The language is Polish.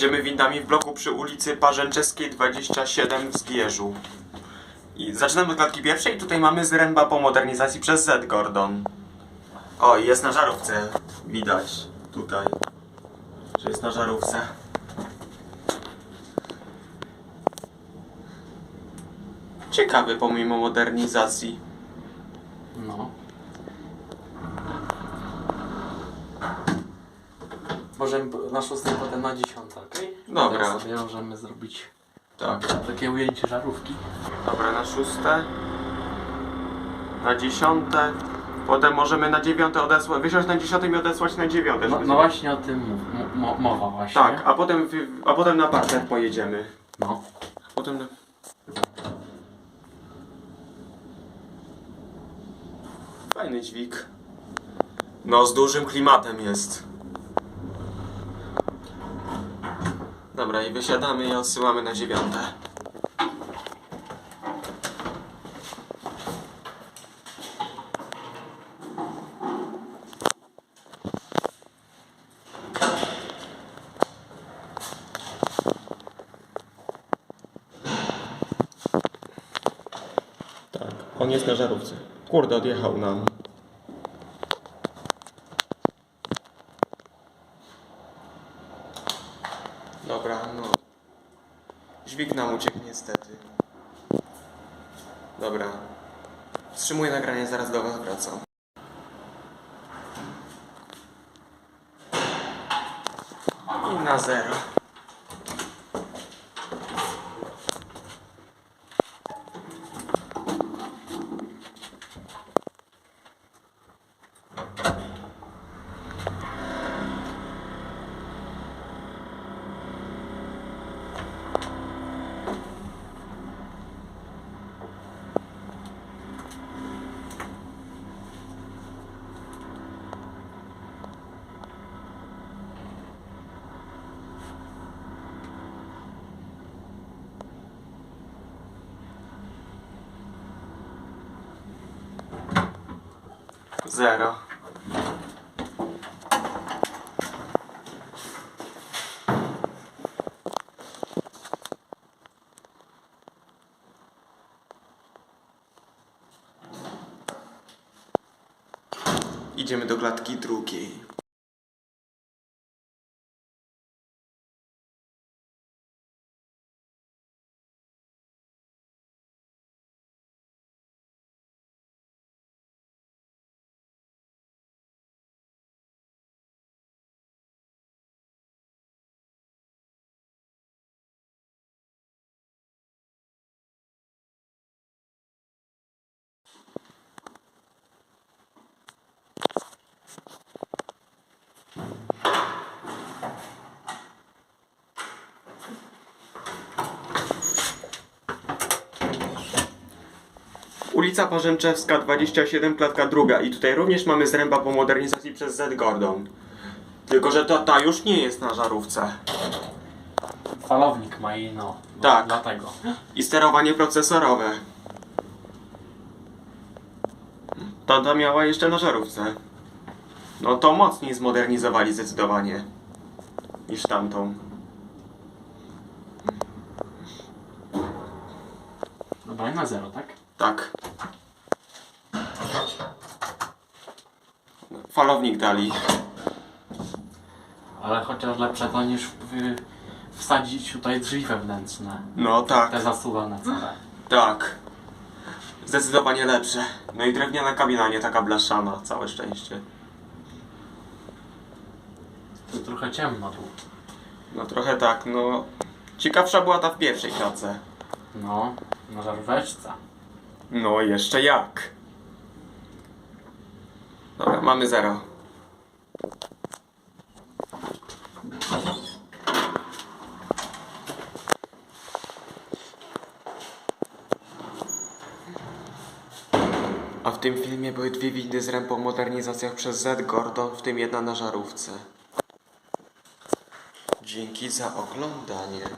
Idziemy windami w bloku przy ulicy Parzęczeskiej 27 w Zgierzu. I zaczynamy od klatki pierwszej. Tutaj mamy zręba po modernizacji przez Z Gordon. O, jest na żarówce. Widać tutaj, że jest na żarówce. Ciekawy pomimo modernizacji. No. Możemy na szóstej, potem na dziesiątej, okej? Dobra. Teraz sobie możemy zrobić Tak. takie ujęcie żarówki. Dobra, na szóste. Na dziesiąte. Potem możemy na dziewiąte odesłać, wysiąść na dziesiątym i odesłać na dziewiąte. No, żeby no właśnie o tym mów, mo, mowa właśnie. Tak, a potem, a potem na parter pojedziemy. No. Potem na... Fajny dźwig. No, z dużym klimatem jest. Dobra, i wysiadamy i odsyłamy na dziewiąte. Tak, on jest na żarówce. Kurde, odjechał nam. Dobra, no. Dźwig nam uciekł niestety. Dobra. Wstrzymuję nagranie, zaraz do was wracam. I na zero. Zero. Idziemy do klatki drugiej. Ulica Parzęczewska 27, klatka druga. I tutaj również mamy zręba po modernizacji przez Z Gordon. Tylko, że ta, ta już nie jest na żarówce. Falownik ma jej, no. no Tak. Dlatego. I sterowanie procesorowe. Ta, ta miała jeszcze na żarówce. No to mocniej zmodernizowali zdecydowanie. Niż tamtą. Dobra, i na zero, tak? Tak. Falownik dali. Ale chociaż lepsze to niż w, wsadzić tutaj drzwi wewnętrzne. No tak. Te zasuwane całe. Tak. Zdecydowanie lepsze. No i drewniana kabina, nie taka blaszana. Całe szczęście. Tu trochę ciemno tu. No trochę tak, no. Ciekawsza była ta w pierwszej klatce. No, na żaróweczce. No jeszcze jak. Dobra, mamy zero. A w tym filmie były dwie windy z ręką po modernizacjach przez Z Gordon, w tym jedna na żarówce. Dzięki za oglądanie.